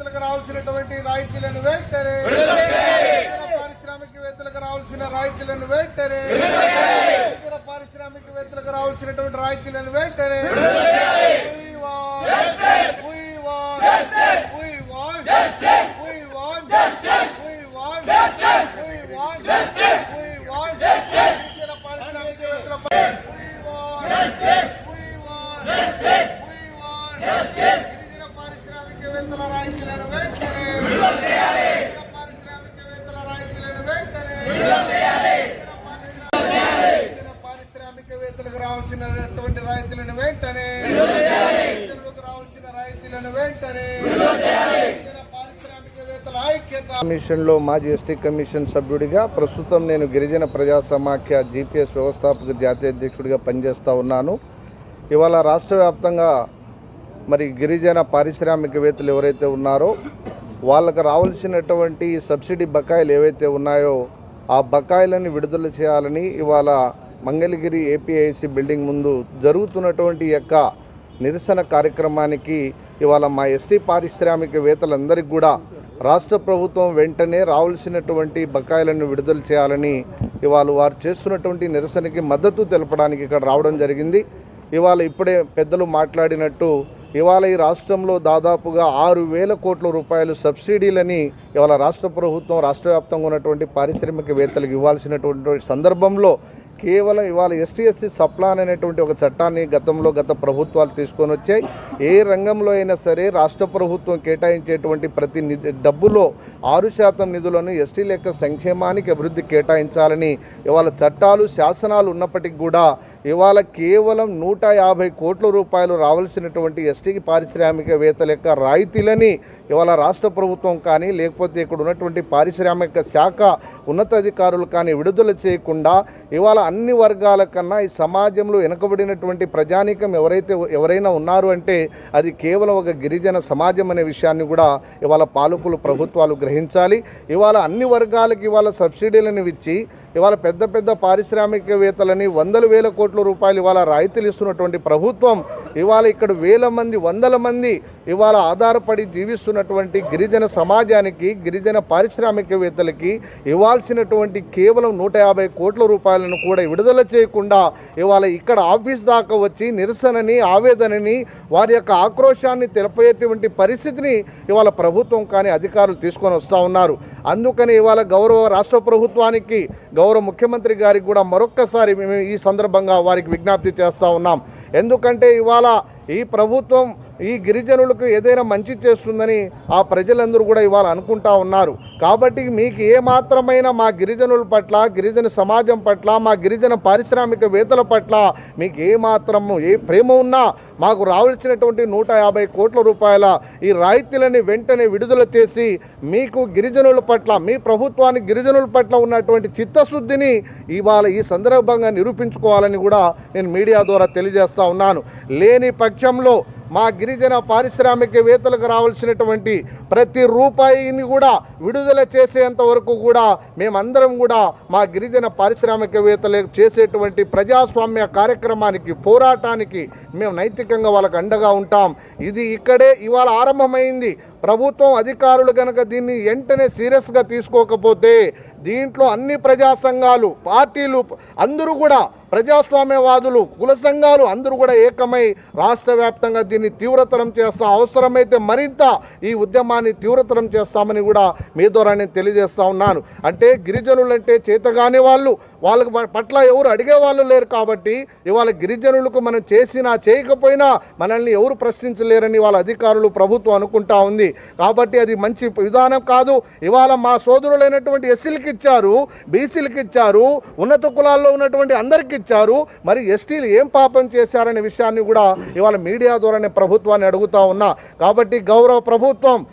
పారిశ్రామికవేత్తలకు రావాల్సినటువంటి రాయితీలను వెంటనే పారిశ్రామికవేత్తలకు రావాల్సిన రాయితీలను వెంటనే పారిశ్రామికవేత్తలకు రావాల్సినటువంటి రాయితీలను వెంటనే We రావాల్సినటువంటి రాయితీలను వెంటనే రావాల్సిన రాయితీలను వెంటనే కమిషన్లో మాజీ ఎస్టీ కమిషన్ సభ్యుడిగా ప్రస్తుతం నేను గిరిజన ప్రజా సమాఖ్య జీపీఎస్ వ్యవస్థాపక జాతీయ అధ్యక్షుడిగా పనిచేస్తూ ఉన్నాను. ఇవాళ రాష్ట్ర వ్యాప్తంగా మరి గిరిజన పారిశ్రామికవేత్తలు ఎవరైతే ఉన్నారో వాళ్ళకు రావాల్సినటువంటి సబ్సిడీ బకాయిలు ఏవైతే ఉన్నాయో ఆ బకాయిలను విడుదల చేయాలని ఇవాళ మంగళగిరి ఏపీఐసి బిల్డింగ్ ముందు జరుగుతున్నటువంటి యొక్క నిరసన కార్యక్రమానికి ఇవాళ మా ఎస్టీ పారిశ్రామికవేత్తలందరికీ కూడా రాష్ట్ర ప్రభుత్వం వెంటనే రావాల్సినటువంటి బకాయిలను విడుదల చేయాలని ఇవాళ వారు చేస్తున్నటువంటి నిరసనకి మద్దతు తెలపడానికి ఇక్కడ రావడం జరిగింది. ఇవాళ ఇప్పుడే పెద్దలు మాట్లాడినట్టు ఇవాళ ఈ రాష్ట్రంలో దాదాపుగా ఆరు వేల కోట్ల రూపాయలు సబ్సిడీలని ఇవాళ రాష్ట్ర ప్రభుత్వం రాష్ట్ర వ్యాప్తంగా ఉన్నటువంటి పారిశ్రామికవేత్తలకు ఇవ్వాల్సినటువంటి సందర్భంలో కేవలం ఇవాళ ఎస్టీ ఎస్సీ సప్లాన్ అనేటువంటి ఒక చట్టాన్ని గతంలో గత ప్రభుత్వాలు తీసుకొని వచ్చాయి. ఏ రంగంలో అయినా సరే రాష్ట్ర ప్రభుత్వం కేటాయించేటువంటి ప్రతి డబ్బులో ఆరు శాతం నిధులను ఎస్టీ లెక్క సంక్షేమానికి అభివృద్ధి కేటాయించాలని ఇవాళ చట్టాలు శాసనాలు ఉన్నప్పటికీ కూడా ఇవాళ కేవలం నూట యాభై కోట్ల రూపాయలు రావాల్సినటువంటి ఎస్టీకి పారిశ్రామికవేత్తల యొక్క రాయితీలని ఇవాళ రాష్ట్ర ప్రభుత్వం కానీ లేకపోతే ఇక్కడ ఉన్నటువంటి పారిశ్రామిక శాఖ ఉన్నతాధికారులు కానీ విడుదల చేయకుండా ఇవాళ అన్ని వర్గాల కన్నా ఈ సమాజంలో వెనుకబడినటువంటి ప్రజానీకం ఎవరైతే ఎవరైనా ఉన్నారు అంటే అది కేవలం ఒక గిరిజన సమాజం అనే విషయాన్ని కూడా ఇవాళ పాలకులు ప్రభుత్వాలు గ్రహించాలి. ఇవాళ అన్ని వర్గాలకు ఇవాళ సబ్సిడీలను ఇచ్చి ఇవాళ పెద్ద పెద్ద పారిశ్రామికవేత్తలని వందల వేల కోట్ల రూపాయలు ఇవాళ రాయితీలు ఇస్తున్నటువంటి ప్రభుత్వం ఇవాళ ఇక్కడ వేల మంది వందల మంది ఇవాళ ఆధారపడి జీవిస్తున్నటువంటి గిరిజన సమాజానికి గిరిజన పారిశ్రామికవేత్తలకి ఇవ్వాల్సినటువంటి కేవలం నూట యాభై కోట్ల రూపాయలను కూడా విడుదల చేయకుండా ఇవాళ ఇక్కడ ఆఫీస్ దాకా వచ్చి నిరసనని ఆవేదనని వారి యొక్క ఆక్రోశాన్ని తెలిపేటువంటి పరిస్థితిని ఇవాళ ప్రభుత్వం కానీ అధికారులు తీసుకొని వస్తూ ఉన్నారు. అందుకని ఇవాళ గౌరవ రాష్ట్ర ప్రభుత్వానికి గౌరవ ముఖ్యమంత్రి గారికి కూడా మరొక్కసారి మేము ఈ సందర్భంగా వారికి విజ్ఞప్తి చేస్తూ ఉన్నాం. ఎందుకంటే ఇవాళ ఈ ప్రభుత్వం ఈ గిరిజనులకు ఏదైనా మంచి చేస్తుందని ఆ ప్రజలందరూ కూడా ఇవాళ అనుకుంటా ఉన్నారు. కాబట్టి మీకు ఏ మాత్రమైన మా గిరిజనుల పట్ల గిరిజన సమాజం పట్ల మా గిరిజన పారిశ్రామికవేత్తల పట్ల మీకు ఏ మాత్రము ఏ ప్రేమ ఉన్నా మాకు రావాల్సినటువంటి నూట యాభై కోట్ల రూపాయల ఈ రాయితీలని వెంటనే విడుదల చేసి మీకు గిరిజనుల పట్ల మీ ప్రభుత్వానికి గిరిజనుల పట్ల ఉన్నటువంటి చిత్తశుద్ధిని ఇవాళ ఈ సందర్భంగా నిరూపించుకోవాలని కూడా నేను మీడియా ద్వారా తెలియజేస్తా ఉన్నాను. లేని పక్షంలో మా గిరిజన పారిశ్రామికవేత్తలకు రావాల్సినటువంటి ప్రతి రూపాయిని కూడా విడుదల చేసేంత వరకు కూడా మేమందరం కూడా మా గిరిజన పారిశ్రామికవేత్తలకు చేసేటువంటి ప్రజాస్వామ్య కార్యక్రమానికి పోరాటానికి మేము నైతికంగా వాళ్ళకు అండగా ఉంటాం. ఇది ఇక్కడే ఇవాళ ఆరంభమైంది. ప్రభుత్వం అధికారులు కనుక దీన్ని వెంటనే సీరియస్గా తీసుకోకపోతే దీంట్లో అన్ని ప్రజా సంఘాలు పార్టీలు అందరూ కూడా ప్రజాస్వామ్యవాదులు కుల సంఘాలు అందరూ కూడా ఏకమై రాష్ట్ర వ్యాప్తంగా దీన్ని తీవ్రతరం చేస్తాం అవసరమైతే మరింత ఈ ఉద్యమాన్ని తీవ్రతరం చేస్తామని కూడా మీ ద్వారా నేను తెలియజేస్తా ఉన్నాను. అంటే గిరిజనులు అంటే చేతగాని వాళ్ళు వాళ్ళకి పట్ల ఎవరు అడిగే వాళ్ళు లేరు కాబట్టి ఇవాళ గిరిజనులకు మనం చేసినా చేయకపోయినా మనల్ని ఎవరు ప్రశ్నించలేరని వాళ్ళ అధికారులు ప్రభుత్వం అనుకుంటా ఉంది. కాబట్టి అది మంచి విధానం కాదు. ఇవాళ మా సోదరులైనటువంటి ఎస్సీలకి ఇచ్చారు బీసీలకి ఇచ్చారు ఉన్నత కులాల్లో ఉన్నటువంటి అందరికి ఇచ్చారు. మరి ఎస్టీలు ఏం పాపం చేశారనే విషయాన్ని కూడా ఇవాళ మీడియా ద్వారానే ప్రభుత్వాన్ని అడుగుతా ఉన్నా. కాబట్టి గౌరవ ప్రభుత్వం